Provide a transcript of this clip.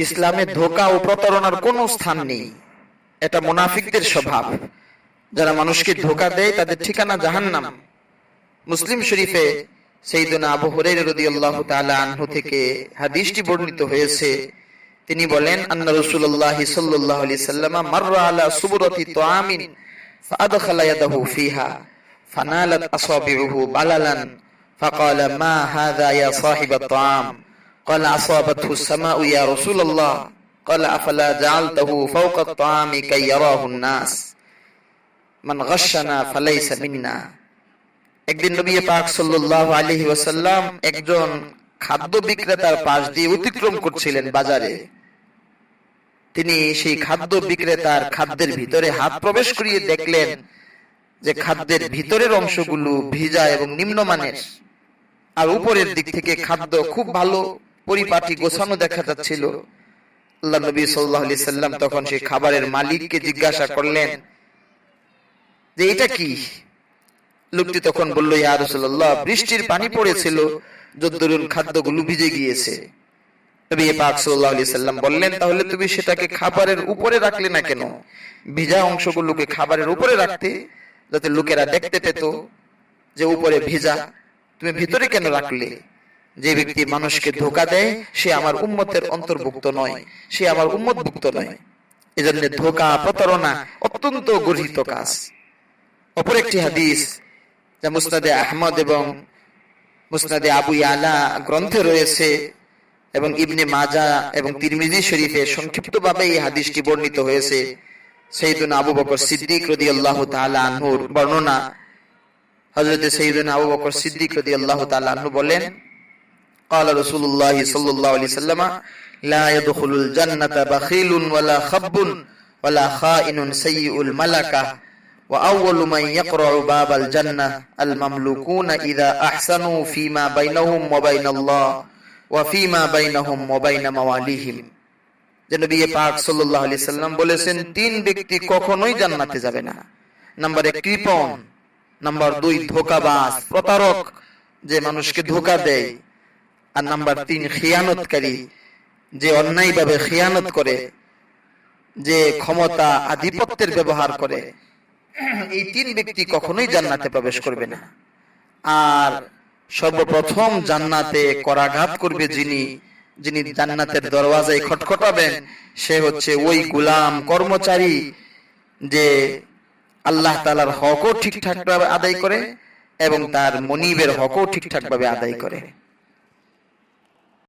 ইসলামে ধোকা ও প্রতারণার কোনো স্থান নেই। এটা মোনাফিকদের স্বভাব। যারা মানুষকে ধোকা দেয়, তাদের ঠিকানা জাহান্নাম। মুসলিম শরীফে আবু হরে আনহু থেকে হাদিসটি বর্ণিত হয়েছে। তিনি বলেন, আন্না রাসূলুল্লাহ সাল্লাল্লাহু আলা সুবরাতি তুআমিন ফিহা ফানালাত বালালান। ফাকালা মা ইয়া قال أصابته السماء يا رسول الله قال أفلا جعلته فوق الطعام كي يراه الناس من غشنا فليس منا একদিন নবী পাক সাল্লাল্লাহু আলাইহি ওয়াসাল্লাম একজন খাদ্য বিক্রেতার পাশ দিয়ে অতিক্রম করছিলেন বাজারে তিনি সেই খাদ্য বিক্রেতার খাদ্যের ভিতরে হাত প্রবেশ করিয়ে দেখলেন যে খাদ্যের ভিতরের অংশগুলো ভিজা এবং নিম্নমানের আর উপরের দিক থেকে খাদ্য খুব ভালো পরিপাটি গোছানো দেখা যাচ্ছিল। আল্লাহ নবী আলাইহি সাল্লাম তখন সেই খাবারের মালিককে জিজ্ঞাসা করলেন, যে এটা কি? লোকটি তখন বলল, ইয়া রাসূলুল্লাহ, বৃষ্টির পানি পড়েছিল যদ্দরুন খাদ্যগুলো ভিজে গিয়েছে। নবী পাক সাল্লাল্লাহু আলাইহি সাল্লাম বললেন, তাহলে তুমি সেটাকে খাবারের উপরে রাখলে না কেন? ভিজা অংশগুলোকে খাবারের উপরে রাখতে, যাতে লোকেরা দেখতে পেত যে উপরে ভিজা, তুমি ভিতরে কেন রাখলে? যে ব্যক্তি মানুষকে ধোকা দেয়, সে আমার উম্মতের অন্তর্ভুক্ত নয়, সে আমার উম্মতভুক্ত নয়। এজন্য ধোকা, প্রতারণা অত্যন্ত গর্হিত কাজ। অপর একটি হাদিস, যা মুসনাদে আহমদ এবং মুসনাদে আবু ইয়ালা গ্রন্থে রয়েছে এবং ইবনে মাজা এবং তিরমিজি শরীফে সংক্ষিপ্তভাবে এই হাদিসটি বর্ণিত হয়েছে। সৈয়দুন আবু বকর সিদ্দিক রাদিয়াল্লাহু তাআলা আনহুর বর্ণনা। হযরত সৈয়দুন আবু বকর সিদ্দিক রাদিয়াল্লাহু তাআলা আনহু বলেন قال رسول الله صلى الله عليه وسلم لا يدخل الجنة بخيل ولا خب ولا خائن سيء الملكة وأول من يقرع باب الجنة المملوكون إذا أحسنوا فيما بينهم وبين الله وفيما بينهم وبين مواليهم যে নবী পাক সাল্লাল্লাহু আলাইহি সাল্লাম বলেছেন তিন ব্যক্তি কখনোই জান্নাতে যাবে না নাম্বার এক কৃপণ নাম্বার দুই ধোকাবাজ প্রতারক যে মানুষকে ধোকা দেয় আর নাম্বার তিন, খিয়ানতকারী, যে অন্যায়ভাবে খিয়ানত করে, যে ক্ষমতা, আধিপত্যের ব্যবহার করে, এই তিন ব্যক্তি কখনোই জান্নাতে প্রবেশ করবে না। আর সর্বপ্রথম জান্নাতে করাঘাত করবে যিনি যিনি জান্নাতের দরওয়াজায় খটখটাবেন, সে হচ্ছে ওই গুলাম কর্মচারী যে আল্লাহ তালার হকও ঠিকঠাক ভাবে আদায় করে এবং তার মনিবের হকও ঠিকঠাক ভাবে আদায় করে।